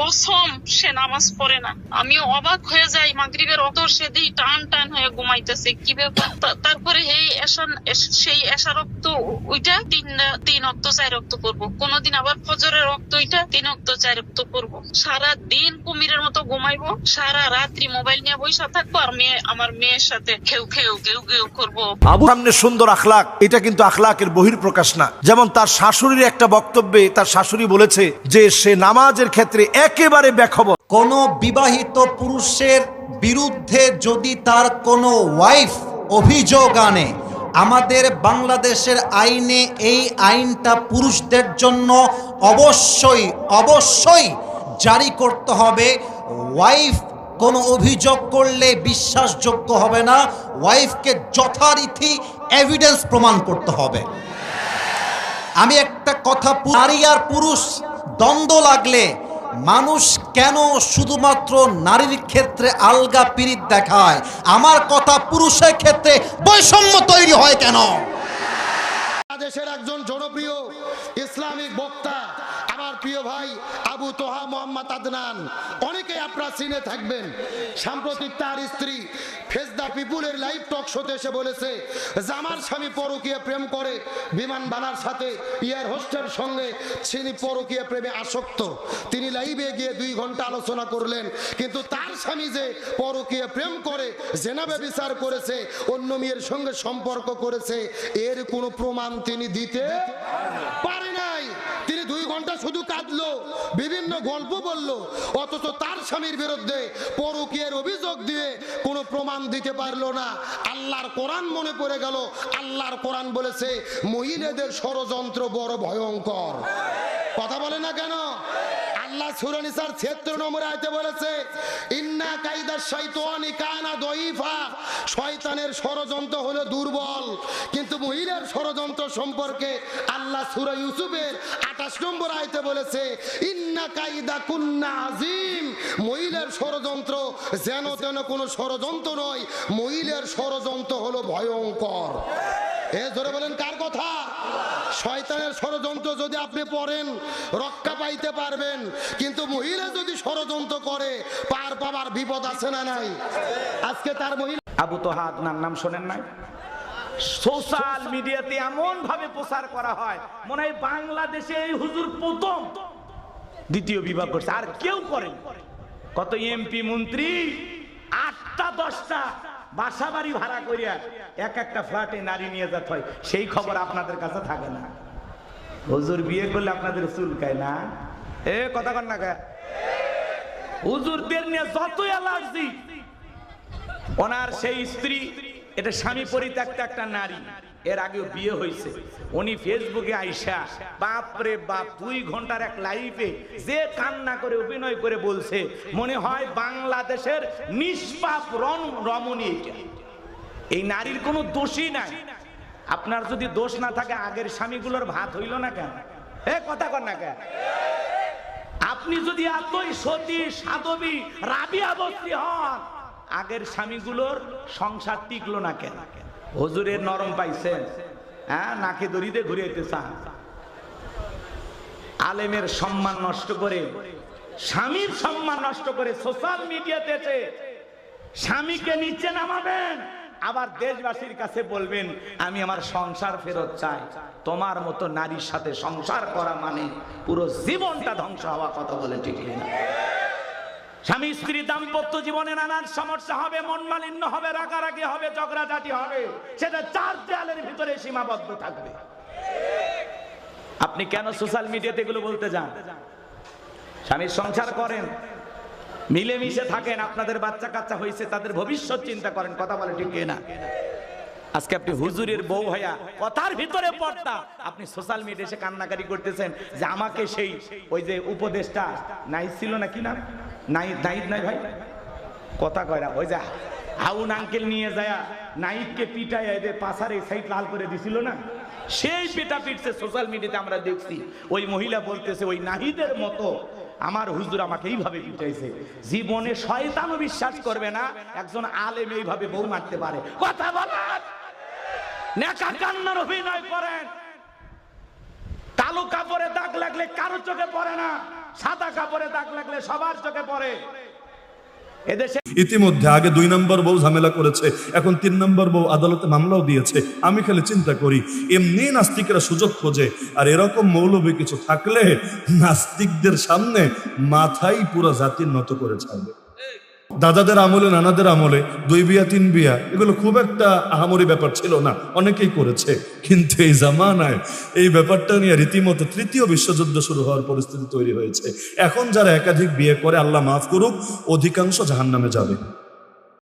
কসম সে নামাজ পড়ে না। আমি অবাক হয়ে যাই, মাগরিবের অত সে দিই টান টান হয়ে ঘুমাইতেছে। কি ব্যাপার? তারপরে এই এসান সেই এসা রক্ত ওইটা তিন তিন অক্ত, চার রক্ত করব কোনদিন আবার ফজরের রক্ত ওইটা তিন অক্ত, চার রক্ত করব সারা দিন কুমিরের মতো ঘুমাইবো, সারা রাত্রি মোবাইল নিয়ে বসে থাকব, আর মেয়ে, আমার মেয়ের সাথে খেউ খেউ গেউ গেউ করব। আবু সামনে সুন্দর আখলাক, এটা কিন্তু আখলাকের বহির প্রকাশ না। যেমন তার শাশুড়ির একটা বক্তব্যে তার শাশুড়ি বলেছে যে, সে নামাজের ক্ষেত্রে একেবারে বেখবর। কোনো বিবাহিত পুরুষের বিরুদ্ধে যদি তার কোনো ওয়াইফ অভিযোগ আনে, আমাদের বাংলাদেশের আইনে এই আইনটা পুরুষদের জন্য অবশ্যই অবশ্যই জারি করতে হবে। ওয়াইফ কোনো অভিযোগ করলে বিশ্বাসযোগ্য হবে না, ওয়াইফকে যথারীতি এভিডেন্স প্রমাণ করতে হবে। আমি একটা কথা নারী আর পুরুষ দ্বন্দ্ব লাগলে মানুষ কেন শুধুমাত্র নারীর ক্ষেত্রে আলগা পিরিত দেখায়? আমার কথা পুরুষের ক্ষেত্রে বৈষম্য তৈরি হয় কেন? দেশের একজন জনপ্রিয় ইসলামিক বক্তা প্রিয় ভাই, আবু তোহা মোহাম্মদ আদনান। অনেকেই আপনারা চিনে থাকবেন। সাম্প্রতিক তার স্ত্রী ফেজদা পিপুলের লাইভ টক শোতে এসে বলেছে, যে আমার স্বামী পরকীয় প্রেম করে, বিমান বানার সাথে ইয়ার হোস্টের সঙ্গে তিনি পরকীয় প্রেমে আসক্ত। তিনি লাইভে গিয়ে দুই ঘণ্টা আলোচনা করলেন, কিন্তু তার স্বামী যে পরকীয় প্রেম করে, জেনাবে বিচার করেছে, অন্য মেয়ের সঙ্গে সম্পর্ক করেছে, এর কোনো প্রমাণ তিনি দিতে পারে নাই। শুধু কাঁদলো, বিভিন্ন গল্প বলল, অথচ তার স্বামীর বিরুদ্ধে পরকীয়ের অভিযোগ দিয়ে কোনো প্রমাণ দিতে পারল না। আল্লাহর কোরআন মনে পড়ে গেল, আল্লাহর কোরআন বলেছে, মহিলাদের ষড়যন্ত্র বড় ভয়ঙ্কর। কথা বলে না কেন? আল্লাহ সুরানিসার ছিয়াত্তর নম্বর আয়তে বলেছে, ইন্না কাইদার শয়তানি কানা দইফা শয়তানের ষড়যন্ত্র হলো দুর্বল, কিন্তু মহিলার ষড়যন্ত্র সম্পর্কে আল্লাহ সূরা ইউসুফের 28 নম্বর আয়তে বলেছে, ইন্না কাইদা কুন্না আজিম। মহিলার ষড়যন্ত্র যেন তেন কোনো ষড়যন্ত্র নয়, মহিলার ষড়যন্ত্র হলো ভয়ঙ্কর। ধরে বলেন, কার কথা? শয়তানের ষড়যন্ত্র যদি আপনি পড়েন, রক্ষা পাইতে পারবেন। কিন্তু যদি ষড়যন্ত্র করে, পার পাবার বিপদ আছে না নাই? আজকে তার মহিলা আবু নাম শোনেন নাই? সোশ্যাল মিডিয়াতে এমন ভাবে প্রচার করা হয়, মনে হয় বাংলাদেশে এই হুজুর প্রথম। দ্বিতীয় বিভাগ করছে, আর কেউ করেন। কত এমপি, মন্ত্রী, আটটা, দশটা। বাসা বাড়ি ভাড়া করিয়া এক একটা ফ্ল্যাটে নারী নিয়ে যেতে হয়। সেই খবর আপনাদের কাছে থাকে না। হুজুর বিয়ে করলে আপনাদের চুলকায় না? এ, কথা কর না হুজুরদের নিয়ে যত অ্যালার্জি। ওনার সেই স্ত্রী, এটা স্বামী পরিত্যক্ত একটা নারী। এর আগেও বিয়ে হয়েছে। উনি ফেসবুকে আইসা বাপ রে বাপ, দুই ঘণ্টার এক লাইভে যে কান্না করে, অভিনয় করে বলছে, মনে হয় বাংলাদেশের নিষ্পাপ রন রমণী এই নারীর কোনো দোষই নাই। আপনার যদি দোষ না থাকে, আগের স্বামীগুলোর ভাত হইল না কেন? এ, কথা কর না কেন? আপনি যদি এতই সতী, সাধবী রাবিয়া বস্তি হন, আগের স্বামীগুলোর সংসার টিকলো না কেন? হুজুরের নরম পাইছেন। হ্যাঁ নাকে দড়িতে ঘুরিয়েতে চান। আলেমের সম্মান নষ্ট করে, স্বামীর সম্মান নষ্ট করে সোশ্যাল মিডিয়াতে এসে স্বামীকে নিচে নামাবেন। আবার দেশবাসীর কাছে বলবেন, আমি আমার সংসার ফেরত চাই। তোমার মতো নারীর সাথে সংসার করা মানে পুরো জীবনটা ধ্বংস হওয়া কথা বলে ঠিক না স্বামী স্ত্রী দাম্পত্য জীবনে নানান সমস্যা হবে, মন মালিন্য হবে, রাগারাগি হবে, ঝগড়াঝাটি হবে। সেটা চার দেয়ালের ভিতরে সীমাবদ্ধ থাকবে। আপনি কেন সোশ্যাল মিডিয়াতে এগুলো বলতে যান? স্বামীর সংসার করেন, মিলেমিশে থাকেন, আপনাদের বাচ্চা কাচ্চা হয়েছে, তাদের ভবিষ্যৎ চিন্তা করেন, কথা বলে ঠিক না আজকে আপনি হুজুরের বউ হইয়া কথার ভিতরে পড়তা আপনি সোশ্যাল মিডিয়া এসে কান্নাকারি করতেছেন যে আমাকে সেই, ওই যে উপদেশটা নাই ছিল না কি নাম? নাই, নাইদ নাই ভাই। কথা কয় না, ওই যা। হাউন আঙ্কেল নিয়ে যায়, নাইদকে পিটায় এদের পাশার এই সাইড লাল করে দিছিল না? সেই পিটা পিটছে সোশ্যাল মিডিয়াতে আমরা দেখছি। ওই মহিলা বলতেছে, ওই নাহিদের মতো আমার হুজুর আমাকে এইভাবে পিটাইছে। জীবনে শয়তানও বিশ্বাস করবে না, একজন আলেম এইভাবে বউ মারতে পারে। কথা বলার নেকা কান্নার অভিনয় করেন। কালো কাপড়ে দাগ লাগলে কারও চোখে পড়ে না। সাদা কাপড়ে দাগ লাগলে সবার চোখে পড়ে। ইতিমধ্যে আগে দুই নম্বর বউ ঝামেলা করেছে, এখন তিন নম্বর বউ আদালতে মামলাও দিয়েছে। আমি খালি চিন্তা করি, এমনি নাস্তিকরা সুযোগ খোঁজে, আর এরকম মৌলবী কিছু থাকলে নাস্তিকদের সামনে মাথাই পুরো জাতির নত করে ছাড়বে। দাদাদের আমলে, নানাদের আমলে, দুই বিয়া, তিন বিয়া, এগুলো খুব একটা আহামরি ব্যাপার ছিল না। অনেকেই করেছে। কিন্তু এই জামানায় এই ব্যাপারটা নিয়ে রীতিমতো তৃতীয় বিশ্বযুদ্ধ শুরু হওয়ার পরিস্থিতি তৈরি হয়েছে। এখন যারা একাধিক বিয়ে করে, আল্লাহ মাফ করুক, অধিকাংশ জাহান্নামে যাবে।